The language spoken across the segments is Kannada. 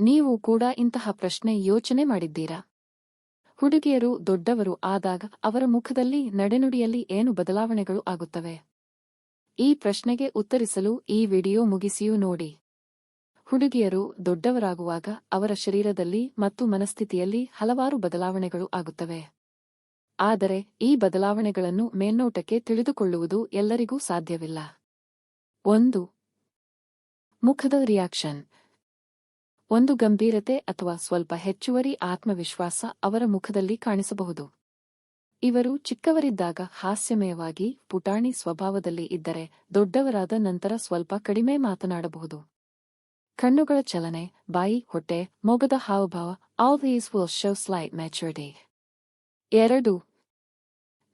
ನೀವು ಕೂಡ ಇಂತಹ ಪ್ರಶ್ನೆ ಯೋಚನೆ ಮಾಡಿದ್ದೀರಾ? ಹುಡುಗಿಯರು ದೊಡ್ಡವರು ಆದಾಗ ಅವರ ಮುಖದಲ್ಲಿ ನಡೆನುಡಿಯಲ್ಲಿ ಏನು ಬದಲಾವಣೆಗಳು ಆಗುತ್ತವೆ? ಈ ಪ್ರಶ್ನೆಗೆ ಉತ್ತರಿಸಲು ಈ ವಿಡಿಯೋ ಮುಗಿಸಿಯೂ ನೋಡಿ. ಹುಡುಗಿಯರು ದೊಡ್ಡವರಾಗುವಾಗ ಅವರ ಶರೀರದಲ್ಲಿ ಮತ್ತು ಮನಸ್ಥಿತಿಯಲ್ಲಿ ಹಲವಾರು ಬದಲಾವಣೆಗಳು ಆಗುತ್ತವೆ. ಆದರೆ ಈ ಬದಲಾವಣೆಗಳನ್ನು ಮೇಲ್ನೋಟಕ್ಕೆ ತಿಳಿದುಕೊಳ್ಳುವುದು ಎಲ್ಲರಿಗೂ ಸಾಧ್ಯವಿಲ್ಲ. ಒಂದು, ಮುಖದ ರಿಯಾಕ್ಷನ್ ಒಂದು ಗಂಭೀರತೆ ಅಥವಾ ಸ್ವಲ್ಪ ಹೆಚ್ಚುವರಿ ಆತ್ಮವಿಶ್ವಾಸ ಅವರ ಮುಖದಲ್ಲಿ ಕಾಣಿಸಬಹುದು. ಇವರು ಚಿಕ್ಕವರಿದ್ದಾಗ ಹಾಸ್ಯಮಯವಾಗಿ ಪುಟಾಣಿ ಸ್ವಭಾವದಲ್ಲಿ ಇದ್ದರೆ ದೊಡ್ಡವರಾದ ನಂತರ ಸ್ವಲ್ಪ ಕಡಿಮೆ ಮಾತನಾಡಬಹುದು. ಕಣ್ಣುಗಳ ಚಲನೆ, ಬಾಯಿ ಹೊಟ್ಟೆ, ಮೊಗದ ಹಾವಭಾವ all these will show slight maturity ಎರಡು.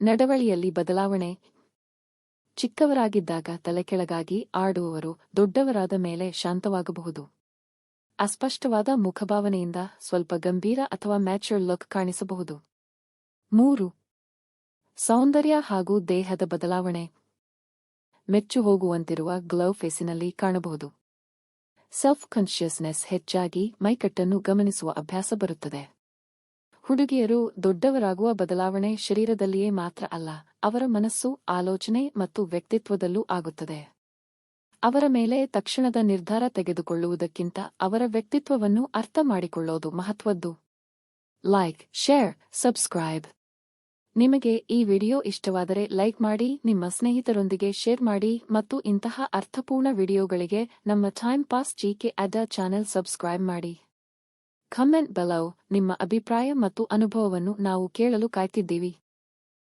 ನಡವಳಿಯಲ್ಲಿ ಬದಲಾವಣೆ. ಚಿಕ್ಕವರಾಗಿದ್ದಾಗ ತಲೆಕೆಳಗಾಗಿ ಆಡುವವರು ದೊಡ್ಡವರಾದ ಮೇಲೆ ಶಾಂತವಾಗಬಹುದು. ಅಸ್ಪಷ್ಟವಾದ ಮುಖಭಾವನೆಯಿಂದ ಸ್ವಲ್ಪ ಗಂಭೀರ ಅಥವಾ ಮ್ಯಾಚುರ್ ಲುಕ್ ಕಾಣಿಸಬಹುದು. ಮೂರು, ಸೌಂದರ್ಯ ಹಾಗೂ ದೇಹದ ಬದಲಾವಣೆ. ಮೆಚ್ಚು ಹೋಗುವಂತಿರುವ ಗ್ಲೌ ಫೇಸಿನಲ್ಲಿ ಕಾಣಬಹುದು. ಸೆಲ್ಫ್ ಕಾನ್ಷಿಯಸ್ನೆಸ್ ಹೆಚ್ಚಾಗಿ ಮೈಕಟ್ಟನ್ನು ಗಮನಿಸುವ ಅಭ್ಯಾಸ ಬರುತ್ತದೆ. ಹುಡುಗಿಯರು ದೊಡ್ಡವರಾಗುವ ಬದಲಾವಣೆ ಶರೀರದಲ್ಲಿಯೇ ಮಾತ್ರ ಅಲ್ಲ, ಅವರ ಮನಸ್ಸು, ಆಲೋಚನೆ ಮತ್ತು ವ್ಯಕ್ತಿತ್ವದಲ್ಲೂ ಆಗುತ್ತದೆ. ಅವರ ಮೇಲೆ ತಕ್ಷಣದ ನಿರ್ಧಾರ ತೆಗೆದುಕೊಳ್ಳುವುದಕ್ಕಿಂತ ಅವರ ವ್ಯಕ್ತಿತ್ವವನ್ನು ಅರ್ಥ ಮಾಡಿಕೊಳ್ಳೋದು ಮಹತ್ವದ್ದು. ಲೈಕ್ ಶೇರ್ ಸಬ್ಸ್ಕ್ರೈಬ್ ನಿಮಗೆ ಈ ವಿಡಿಯೋ ಇಷ್ಟವಾದರೆ ಲೈಕ್ ಮಾಡಿ, ನಿಮ್ಮ ಸ್ನೇಹಿತರೊಂದಿಗೆ ಶೇರ್ ಮಾಡಿ ಮತ್ತು ಇಂತಹ ಅರ್ಥಪೂರ್ಣ ವಿಡಿಯೋಗಳಿಗೆ ನಮ್ಮ ಟೈಮ್ ಪಾಸ್ ಜಿಕೆ ಅಡ್ಡ ಚಾನೆಲ್ ಸಬ್ಸ್ಕ್ರೈಬ್ ಮಾಡಿ. ಕಮೆಂಟ್ ಬೆಲೌ ನಿಮ್ಮ ಅಭಿಪ್ರಾಯ ಮತ್ತು ಅನುಭವವನ್ನು ನಾವು ಕೇಳಲು ಕಾಯ್ತಿದ್ದೀವಿ.